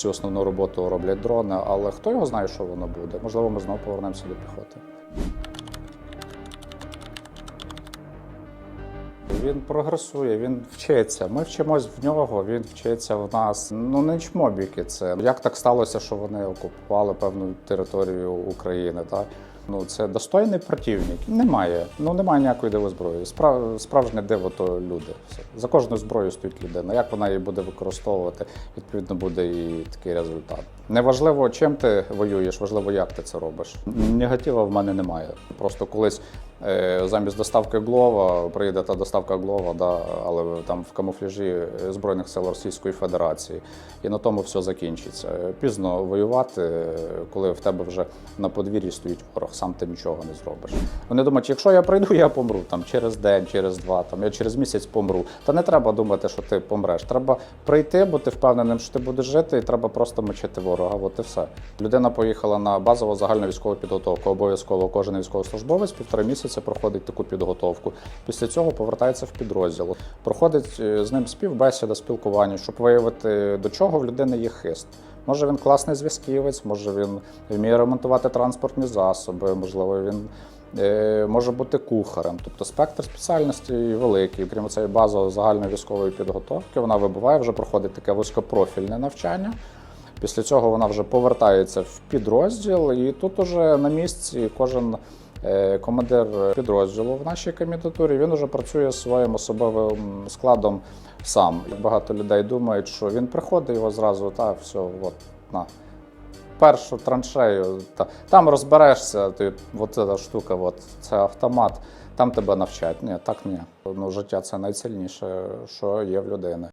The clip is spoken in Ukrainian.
всю основну роботу роблять дрони, але хто його знає, що воно буде? Можливо, ми знову повернемося до піхоти. Він прогресує, він вчиться. Ми вчимось в нього, він вчиться в нас. Ну не чмобіки це. Як так сталося, що вони окупували певну територію України? Так? Ну це достойний противник. Немає. Ну немає ніякої диво зброї. Справ, справжнє диво то люди. Все. За кожною зброєю стоїть людина. Як вона її буде використовувати, відповідно буде і такий результат. Неважливо, чим ти воюєш, важливо, як ти це робиш. Негатива в мене немає. Просто колись е, замість доставки Глова прийде та доставка Глова, да, але там в камуфляжі Збройних сил Російської Федерації. І на тому все закінчиться. Пізно воювати, е, коли в тебе вже на подвір'ї стоїть ворог, сам ти нічого не зробиш. Вони думають, якщо я прийду, я помру там через день, через два, там я через місяць помру. Та не треба думати, що ти помреш. Треба прийти, бути впевненим, що ти будеш жити, і треба просто мочити ворога. От і все. Людина поїхала на базову загальну військову підготовку. Обов'язково кожен військовослужбовець півтора місяця проходить таку підготовку. Після цього повертається в підрозділ. Проходить е, з ним співбесіда, спілкування, щоб виявити, до чого в людини є хист. Може він класний зв'язківець, може він вміє ремонтувати транспортні засоби, можливо, він е, може бути кухарем. Тобто спектр спеціальностей великий. Крім цієї базової загальної військової підготовки, вона вибуває, вже проходить таке вузькопрофільне навчання. Після цього вона вже повертається в підрозділ, і тут уже на місці кожен е, командир підрозділу в нашій кандидатурі він уже працює своїм особовим складом сам. Багато людей думають, що він приходить його зразу, та все, от на. Першу траншею, та, там розберешся, ти, от ця штука, от, це автомат, там тебе навчать. Ні, так ні. Ну, життя це найцільніше, що є в людини.